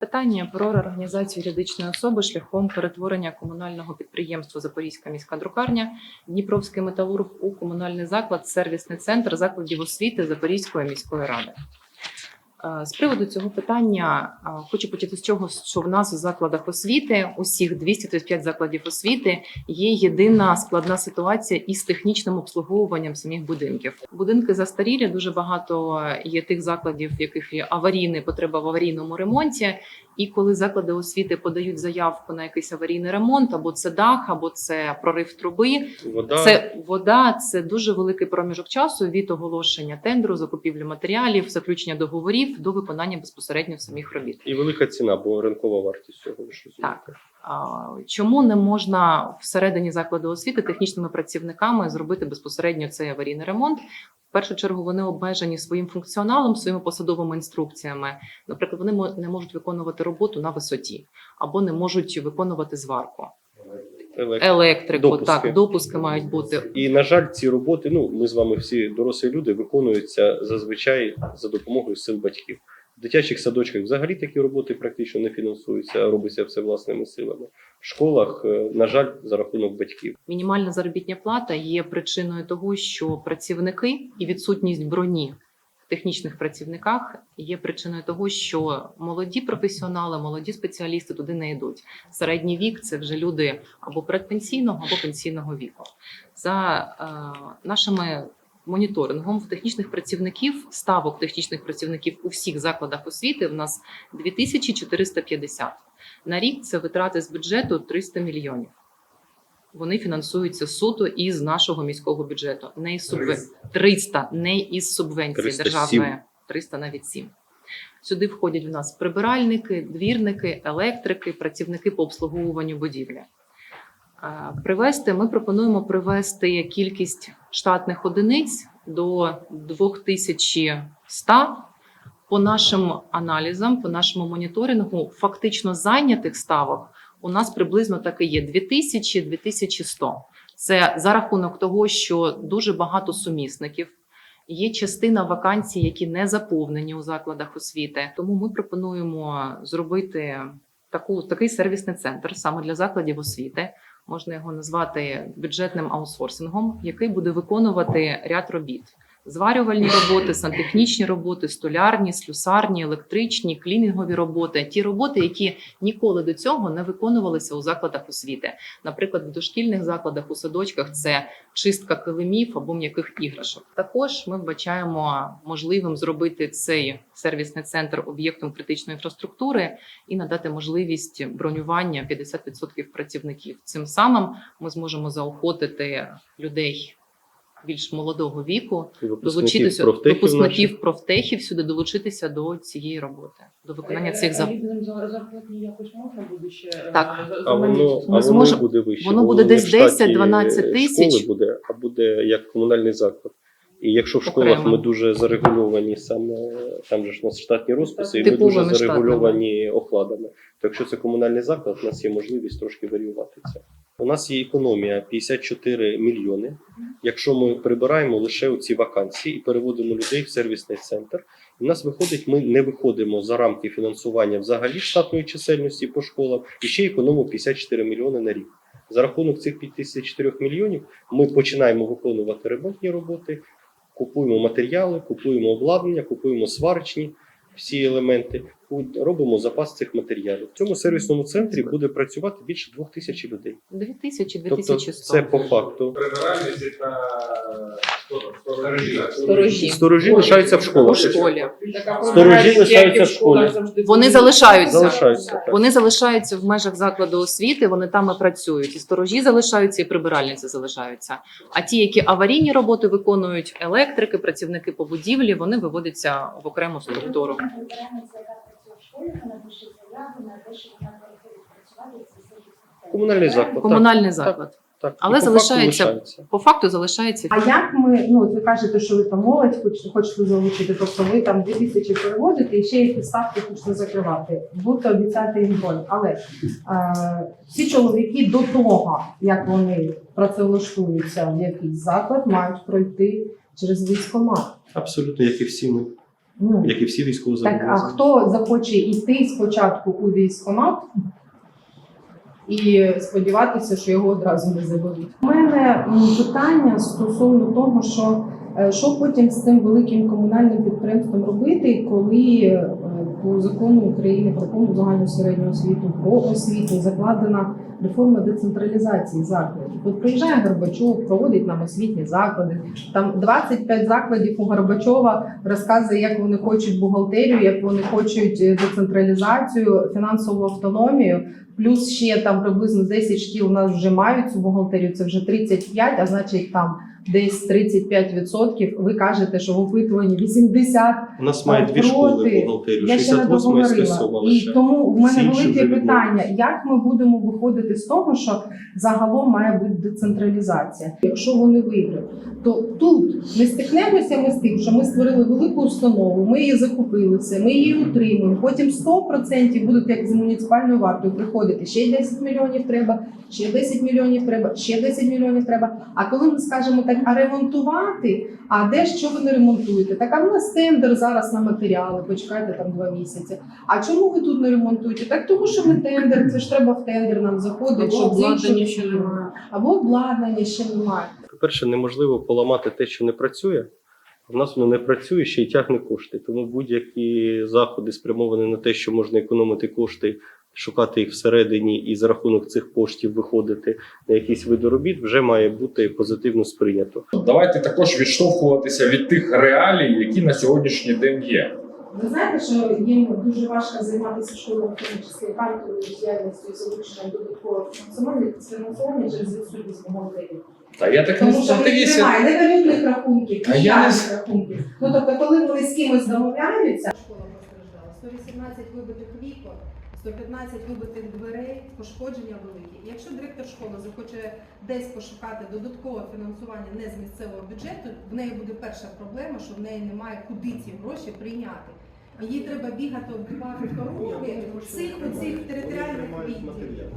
Питання про реорганізацію юридичної особи шляхом перетворення комунального підприємства Запорізька міська друкарня Дніпровський металург у комунальний заклад, сервісний центр закладів освіти Запорізької міської ради. Е, З приводу цього питання е, хочу почати з чого, що в нас у закладах освіти, усіх 235 закладів освіти, є єдина складна ситуація із технічним обслуговуванням самих будинків. Будинки застарілі, дуже багато є тих закладів, в яких є аварійна потреба в аварійному ремонті. І коли заклади освіти подають заявку на якийсь аварійний ремонт, або це дах, або це прорив труби, Вода. це вода, це дуже великий проміжок часу від оголошення тендеру, закупівлі матеріалів, заключення договорів до виконання безпосередньо самих робіт. І велика ціна, бо ринкова вартість цього ж. Так. Чому не можна всередині закладу освіти технічними працівниками зробити безпосередньо цей аварійний ремонт? В першу чергу вони обмежені своїм функціоналом, своїми посадовими інструкціями. Наприклад, вони не можуть виконувати роботу на висоті або не можуть виконувати зварку, електрику. Допуски. Так, допуски мають бути. І на жаль, ці роботи, ну ми з вами всі дорослі люди, виконуються зазвичай за допомогою сил батьків. В дитячих садочках взагалі такі роботи практично не фінансуються, а робиться все власними силами. В школах, е, на жаль, за рахунок батьків. Мінімальна заробітня плата є причиною того, що працівники і відсутність броні технічних працівниках є причиною того, що молоді професіонали, молоді спеціалісти туди не йдуть. Середній вік це вже люди або предпенсійного, або пенсійного віку. За е, нашими моніторингом в технічних працівників ставок технічних працівників у всіх закладах освіти в нас 2450. На рік це витрати з бюджету 300 мільйонів. Вони фінансуються суто із нашого міського бюджету, не із субвенції. 300, не із субвенції 307. державної, 300 навіть 7. Сюди входять в нас прибиральники, двірники, електрики, працівники по обслуговуванню будівлі. Привести ми пропонуємо привести кількість штатних одиниць до 2100. По нашим аналізам, по нашому моніторингу, фактично зайнятих ставок у нас приблизно так і є 2000-2100. Це за рахунок того, що дуже багато сумісників. Є частина вакансій, які не заповнені у закладах освіти. Тому ми пропонуємо зробити таку такий сервісний центр саме для закладів освіти. Можна його назвати бюджетним аутсорсингом, який буде виконувати ряд робіт. Зварювальні роботи, сантехнічні роботи, столярні, слюсарні, електричні, клінінгові роботи ті роботи, які ніколи до цього не виконувалися у закладах освіти. Наприклад, в дошкільних закладах у садочках це чистка килимів або м'яких іграшок. Також ми вбачаємо можливим зробити цей сервісний центр об'єктом критичної інфраструктури і надати можливість бронювання 50% працівників. Цим самим ми зможемо заохотити людей більш молодого віку випускників долучитися профтехів випускників профтехів сюди долучитися до цієї роботи, до виконання цих А завдань. зарплатні якось можна буде ще е, Так. за- А воно, а воно буде вище. воно буде десь в штаті 10-12 тисяч. Школи буде, а буде як комунальний заклад. І якщо в школах Окремо. ми дуже зарегульовані саме, там же ж у нас штатні розписи, і ми Типовими дуже штатними. зарегульовані окладами. То якщо це комунальний заклад, у нас є можливість трошки варіювати це. У нас є економія 54 мільйони. Якщо ми прибираємо лише у ці вакансії і переводимо людей в сервісний центр, у нас виходить, ми не виходимо за рамки фінансування взагалі штатної чисельності по школам і ще економимо 54 мільйони на рік. За рахунок цих 54 мільйонів ми починаємо виконувати ремонтні роботи, купуємо матеріали, купуємо обладнання, купуємо сварочні всі елементи, робимо запас цих матеріалів. В цьому сервісному центрі буде працювати більше двох тисяч людей. 2000-2100. Тобто це по факту. Прибиральниці та сторожі. Сторожі. Сторожі лишаються в у школі. Сторожі лишаються в школі. Вони залишаються. Залишаються. так. Вони залишаються в межах закладу освіти, вони там і працюють. І сторожі залишаються, і прибиральниці залишаються. А ті, які аварійні роботи виконують, електрики, працівники по будівлі, вони виводяться в окрему структуру. Комунальний заклад. Комунальний так, заклад. так. Але по факту залишається- По факту залишається А як ми, ну ви кажете, що ви там молодь хочете, хочете залучити, тобто ви там 2000 переводите і ще якісь ставки хочете закривати, будете обіцяти їм бронь. Але е, всі чоловіки до того, як вони працевлаштуються в якийсь заклад, мають пройти через військомат. Абсолютно, як і всі ми. Ну, як і всі військові так, а хто захоче йти спочатку у військкомат і сподіватися, що його одразу не заберуть? У мене питання стосовно того, що що потім з цим великим комунальним підприємством робити, коли е, по закону України про повну загальну середню освіту про освіту закладена реформа децентралізації закладів. От приїжджає Горбачов, проводить нам освітні заклади. Там 25 закладів у Горбачова розказує, як вони хочуть бухгалтерію, як вони хочуть е, децентралізацію, фінансову автономію. Плюс ще там приблизно 10 шкіл у нас вже мають цю бухгалтерію. Це вже 35, а значить там десь 35%. Ви кажете, що в опитуванні 80 У нас має дві школи не 68 і 107 договорила. І тому в мене велике питання: як ми будемо виходити з того, що загалом має бути децентралізація? Якщо вони виграють, то тут не стикнемося ми з тим, що ми створили велику установу, ми її закупили все, ми її утримуємо. Потім 100% будуть як з муніципальною вартою приходити. Ще 10 мільйонів треба, ще 10 мільйонів треба, ще 10 мільйонів треба. А коли ми скажемо так, а ремонтувати, а де що ви не ремонтуєте? Так а в нас тендер зараз на матеріали, почекайте там два місяці. А чому ви тут не ремонтуєте? Так тому що ми тендер, це ж треба в тендер нам заходити, щоб іншого- ще немає. або обладнання ще немає. По-перше, неможливо поламати те, що не працює. А в нас воно не працює ще й тягне кошти. Тому будь-які заходи спрямовані на те, що можна економити кошти, шукати їх всередині і за рахунок цих коштів виходити на якісь види робіт, вже має бути позитивно сприйнято. Давайте також відштовхуватися від тих реалій, які на сьогоднішній день є. Ви знаєте, що їм дуже важко займатися школою економічної банковою діяльністю і залученням додаткового фінансування фінансування через відсутність бухгалтерії. Та я так не Тому що в них дивіться. немає не валютних рахунків, А я не ніяких рахунків. Ну тобто, коли вони з кимось домовляються, школа постраждала. 118 вибитих вікон, 115 вибитих дверей, пошкодження великі. Якщо директор школи захоче десь пошукати додаткове фінансування не з місцевого бюджету, в неї буде перша проблема, що в неї немає куди ці гроші прийняти. Їй треба бігати оббивати дороги цих оцих територіальних відділів.